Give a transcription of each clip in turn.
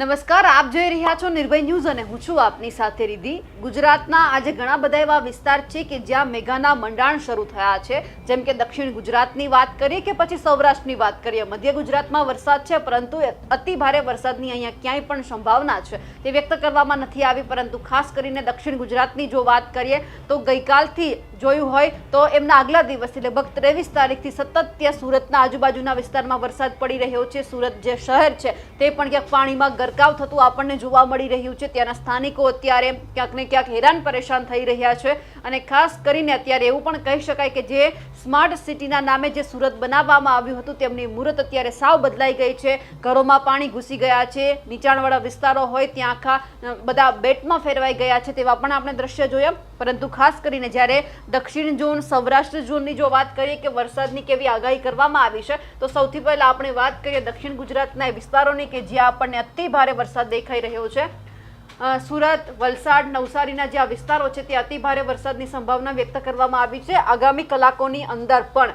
નમસ્કાર, આપ જોઈ રહ્યા છો નિર્ભય ન્યૂઝ અને હું છું આપની સાથે રીધિ ગુજરાતના આજે ઘણા બધા એવા વિસ્તાર છે કે જ્યાં મેઘાના મંડાણ શરૂ થયા છે. જેમ કે દક્ષિણ ગુજરાતની વાત કરીએ કે પછી સૌરાષ્ટ્રની વાત કરીએ. મધ્ય ગુજરાતમાં વરસાદ છે, પરંતુ અતિ ભારે વરસાદની અહીંયા ક્યાંય પણ સંભાવના છે. તે વ્યક્ત કરવામાં નથી આવી, પરંતુ ખાસ કરીને દક્ષિણ ગુજરાતની જો વાત કરીએ તો ગઈકાલથી જોયું હોય તો એમના આગલા દિવસથી લગભગ ત્રેવીસ તારીખથી સતત ત્યાં સુરતના આજુબાજુના વિસ્તારમાં વરસાદ પડી રહ્યો છે. સુરત જે શહેર છે, તે પણ ક્યાંક પાણીમાં ગરકાવ થતું આપણને જોવા મળી રહ્યું છે. ત્યાંના સ્થાનિકો અત્યારે ક્યાંક ને ક્યાંક હેરાન પરેશાન થઈ રહ્યા છે અને ખાસ કરીને અત્યારે એવું પણ કહી શકાય કે જે સ્માર્ટ સિટીના નામે જે સુરત બનાવવામાં આવ્યું હતું, તેમની મુહૂર્ત અત્યારે સાવ બદલાઈ ગઈ છે. ઘરોમાં પાણી ઘૂસી ગયા છે, નીચાણવાળા વિસ્તારો હોય ત્યાં આખા બધા બેટમાં ફેરવાઈ ગયા છે તેવા પણ આપણે દ્રશ્ય જોયા. પરંતુ ખાસ કરીને જ્યારે દક્ષિણ ઝોન, સૌરાષ્ટ્ર ઝોનની જો વાત કરીએ કે વરસાદની કેવી આગાહી કરવામાં આવી છે, તો સૌથી પહેલાં આપણે વાત કરીએ દક્ષિણ ગુજરાતના વિસ્તારોની કે જ્યાં આપણને અતિ ભારે વરસાદ દેખાઈ રહ્યો છે. સુરત, વલસાડ, નવસારીના જે આ વિસ્તારો છે ત્યાં અતિ ભારે વરસાદની સંભાવના વ્યક્ત કરવામાં આવી છે. આગામી કલાકોની અંદર પણ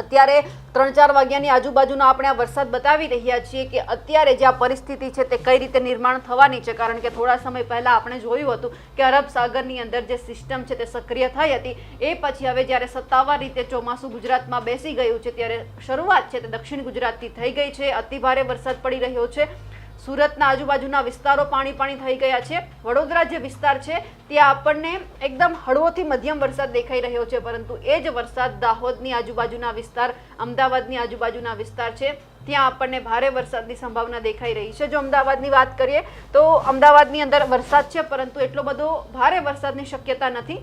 અત્યારે ત્રણ ચાર વાગ્યાની આજુબાજુનો આપણે આ વરસાદ બતાવી રહ્યા છીએ કે અત્યારે જે આ પરિસ્થિતિ છે, તે કઈ રીતે નિર્માણ થવાની છે? કારણ કે થોડા સમય પહેલાં આપણે જોયું હતું કે અરબ સાગરની અંદર જે સિસ્ટમ છે, તે સક્રિય થઈ હતી. એ પછી હવે જ્યારે સત્તાવાર રીતે ચોમાસું ગુજરાતમાં બેસી ગયું છે, ત્યારે શરૂઆત છે, તે દક્ષિણ ગુજરાતથી થઈ ગઈ છે. અતિભારે વરસાદ પડી રહ્યો છે. સુરતના આજુબાજુના વિસ્તારો પાણી પાણી થઈ ગયા છે. વડોદરા જે વિસ્તાર છે, ત્યાં આપણને એકદમ હળવોથી મધ્યમ વરસાદ દેખાઈ રહ્યો છે, પરંતુ એ જ વરસાદ દાહોદની આજુબાજુના વિસ્તાર, અમદાવાદની આજુબાજુના વિસ્તાર છે, ત્યાં આપણને ભારે વરસાદની સંભાવના દેખાઈ રહી છે. જો અમદાવાદની વાત કરીએ, તો અમદાવાદની અંદર વરસાદ છે, પરંતુ એટલો બધો ભારે વરસાદની શક્યતા નથી.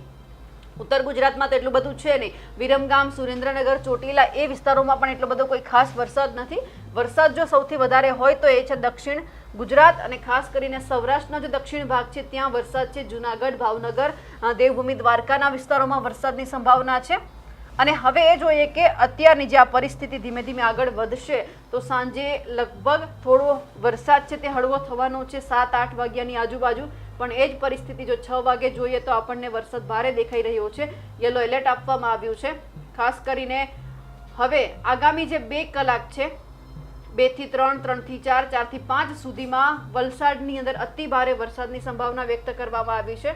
ઉત્તર ગુજરાતમાં તો એટલું બધું છે નહીં. વિરમગામ, સુરેન્દ્રનગર, ચોટીલા એ વિસ્તારોમાં પણ એટલો બધો કોઈ ખાસ વરસાદ નથી. વરસાદ જો સૌથી વધારે હોય તો એ છે દક્ષિણ ગુજરાત અને ખાસ કરીને સૌરાષ્ટ્રનો જે દક્ષિણ ભાગ છે, ત્યાં વરસાદ છે. જુનાગઢ, ભાવનગર દેવભૂમિ દ્વારકાના વિસ્તારોમાં વરસાદની સંભાવના છે. અને હવે એ જોઈએ કે અત્યારની જે આ પરિસ્થિતિ ધીમે ધીમે આગળ વધશે, તો સાંજે લગભગ થોડો વરસાદ છે તે હળવો થવાનો છે. સાત, આઠ વાગ્યાની આજુબાજુ પણ એ જ પરિસ્થિતિ જો છ વાગે જોઈએ તો આપણને વરસાદ ભારે દેખાઈ રહ્યો છે. યલો એલર્ટ આપવામાં આવ્યું છે. ખાસ કરીને હવે આગામી જે બે કલાક છે, બેથી ત્રણ ત્રણથી ચાર ચારથી પાંચ સુધીમાં વલસાડની અંદર અતિ ભારે વરસાદની સંભાવના વ્યક્ત કરવામાં આવી છે.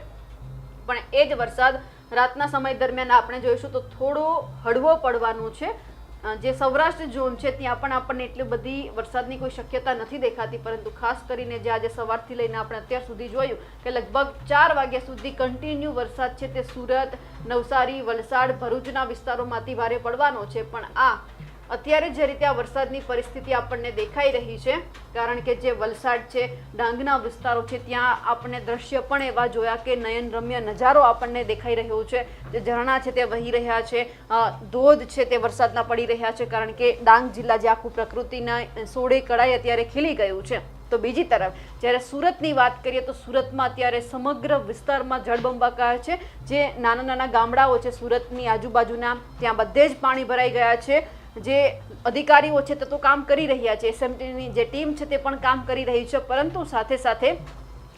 પણ એ જ વરસાદ રાતના સમય દરમિયાન આપણે જોઈશું તો થોડો હળવો પડવાનો છે. જે સૌરાષ્ટ્ર ઝોન છે, ત્યાં પણ આપણને એટલી બધી વરસાદની કોઈ શક્યતા નથી દેખાતી, પરંતુ ખાસ કરીને જે આજે સવારથી લઈને આપણે અત્યાર સુધી જોયું કે લગભગ ચાર વાગ્યા સુધી કન્ટિન્યુ વરસાદ છે તે સુરત, નવસારી, વલસાડ, ભરૂચના વિસ્તારોમાંથી ભારે પડવાનો છે. પણ આ અત્યારે જે રીતે આ વરસાદની પરિસ્થિતિ આપણને દેખાઈ રહી છે, કારણ કે જે વલસાડ છે, ડાંગના વિસ્તારો છે, ત્યાં આપણને દ્રશ્ય પણ એવા જોયા કે નયન રમ્ય નજારો આપણને દેખાઈ રહ્યો છે. જે ઝરણા છે તે વહી રહ્યા છે ધોધ છે તે વરસાદના પડી રહ્યા છે, કારણ કે ડાંગ જિલ્લા જે આખું પ્રકૃતિના સોળે કળાઈ અત્યારે ખીલી ગયું છે. તો બીજી તરફ, જ્યારે સુરતની વાત કરીએ તો સુરતમાં અત્યારે સમગ્ર વિસ્તારમાં જળબંબાકાર છે. જે નાના નાના ગામડાઓ છે સુરતની આજુબાજુના, ત્યાં બધે જ પાણી ભરાઈ ગયા છે. જે અધિકારીઓ છે તે તો કામ કરી રહ્યા છે, એસએમટીની જે ટીમ છે તે પણ કામ કરી રહી છે, પરંતુ સાથે સાથે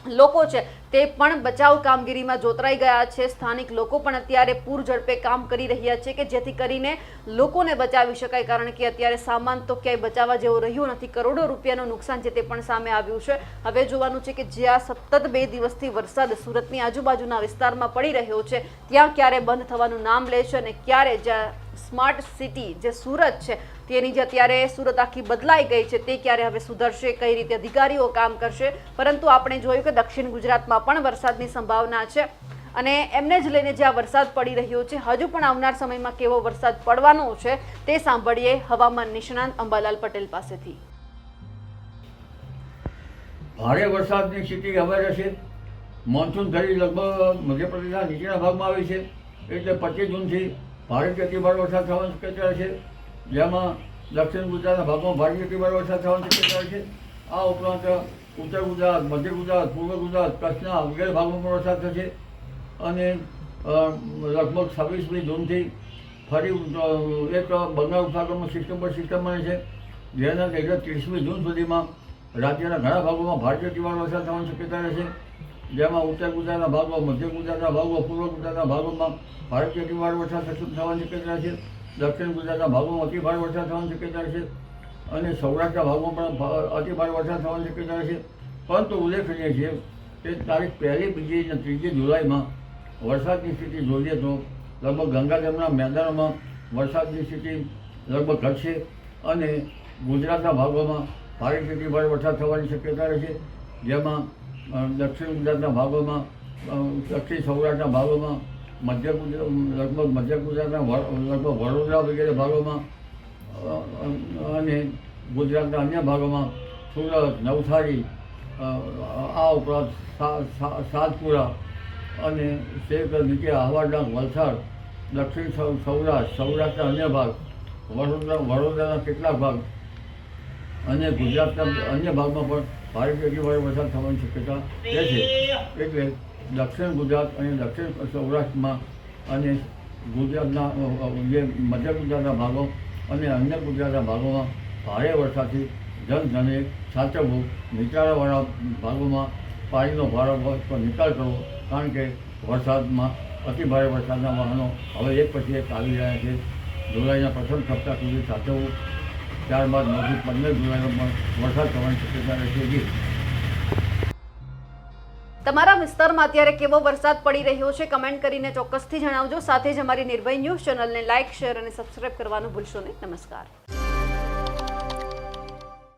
લોકો છે તે પણ બચાવ કામગીરીમાં જોતરાઈ ગયા છે. સ્થાનિક લોકો પણ અત્યારે પૂર ઝડપે કામ કરી રહ્યા છે કે જેથી કરીને લોકોને બચાવી શકાય, કારણ કે અત્યારે સામાન તો ક્યાંય બચાવવા જેવો રહ્યો નથી. કરોડો રૂપિયાનું નુકસાન છે તે પણ સામે આવ્યું છે. હવે જોવાનું છે કે જ્યાં સતત બે દિવસથી વરસાદ સુરતની આજુબાજુના વિસ્તારમાં પડી રહ્યો છે, ત્યાં ક્યારે બંધ થવાનું નામ લે છે અને ક્યારે જ્યાં સ્માર્ટ સિટી જે સુરત છે, તેની જે અત્યારે સુરત આખી બદલાઈ ગઈ છે, તે ક્યારે હવે સુધરશે, કઈ રીતે અધિકારીઓ કામ કરશે, પરંતુ આપણે જોયું કે દક્ષિણ ગુજરાતમાં પણ વરસાદની સંભાવના છે. અને એમને જ લઈને જે આ વરસાદ પડી રહ્યો છે, હજુ પણ આવનાર સમયમાં કેવો વરસાદ પડવાનો છે, તે સાંભળીએ હવામાન નિષ્ણાંત અંબાલાલ પટેલ પાસેથી. ભારે વરસાદની સ્થિતિ હવે રહેશે. મોન્સૂન ધરી લગભગ મધ્યપ્રદેશના નીચેના ભાગમાં આવી છે, એટલે પચીસ જૂનથી ભારેથી અતિભારે વરસાદ થવાની શક્યતા છે. જેમાં દક્ષિણ ગુજરાતના ભાગમાં ભારે અતિભારે વરસાદ થવાની શક્યતા છે. આ ઉપરાંત ઉત્તર ગુજરાત, મધ્ય ગુજરાત, પૂર્વ ગુજરાત, કચ્છના વગેરે ભાગમાં પણ વરસાદ થશે. અને લગભગ છવ્વીસમી જૂનથી ફરી એક બંગાળ ઉપસાગરમાં સિસ્ટમ પર સિસ્ટમ બને છે. જેના લીધે ત્રીસમી જૂન સુધીમાં રાજ્યના ઘણા ભાગોમાં ભારતીય તીવ્ર વરસાદ થવાની શક્યતા રહેશે. જેમાં ઉત્તર ગુજરાતના ભાગો મધ્ય ગુજરાતના ભાગો પૂર્વ ગુજરાતના ભાગોમાં ભારતીય તીવ્ર વરસાદ સક્ષમ થવાની શક્યતા છે. દક્ષિણ ગુજરાતના ભાગોમાં અતિ ભારે વરસાદ થવાની શક્યતા છે. અને સૌરાષ્ટ્રના ભાગમાં પણ ભ- અતિ ભારે વરસાદ થવાની શક્યતા છે. પરંતુ ઉલ્લેખનીય છે કે તારીખ પહેલી, બીજી અને ત્રીજી જુલાઈમાં વરસાદની સ્થિતિ જોઈએ તો લગભગ ગંગાધામના મેદાનમાં વરસાદની સ્થિતિ લગભગ ઘટશે અને ગુજરાતના ભાગોમાં ભારે અતિ ભારે વરસાદ થવાની શક્યતા રહેશે. જેમાં દક્ષિણ ગુજરાતના ભાગોમાં દક્ષિણ સૌરાષ્ટ્રના ભાગોમાં, મધ્ય ગુજરાત, લગભગ મધ્ય ગુજરાતના લગભગ વડોદરા વગેરે ભાગોમાં અને ગુજરાતના અન્ય ભાગોમાં સુરત, નવસારી આ ઉપરાંત સાતપુરા અને તે નીચે આહવાડના વલસાડ, દક્ષિણ સૌરાષ્ટ્ર, સૌરાષ્ટ્રના અન્ય ભાગ, વડોદરા, વડોદરાના કેટલાક ભાગ અને ગુજરાતના અન્ય ભાગમાં પણ ભારે ભારે વરસાદ થવાની શક્યતા રહેશે એટલે દક્ષિણ ગુજરાત અને દક્ષિણ સૌરાષ્ટ્રમાં અને ગુજરાતના જે મધ્ય ગુજરાતના ભાગો અને અન્ય ગુજરાતના ભાગોમાં ભારે વરસાદથી જનધને સાચવવું નીચાણવાળા ભાગોમાં પાણીનો ભારો નિકાલ કરવો, કારણ કે વરસાદમાં અતિ ભારે વરસાદના વાહનો હવે એક પછી એક આવી રહ્યા છે. જુલાઈના પ્રથમ સપ્તાહ સુધી સાચવવું ત્યારબાદ નવથી પંદર જુલાઈમાં પણ વરસાદ થવાની શક્યતા રહેશે તમારા વિસ્તારમાં અત્યારે કેવો વરસાદ પડી રહ્યો છે કમેન્ટ કરીને ચોક્કસથી જણાવજો. સાથે જ અમારી નિર્ભય ન્યૂઝ ચેનલને લાઇક શેર અને સબસ્ક્રાઇબ કરવાનું ભૂલશો નહીં. નમસ્કાર.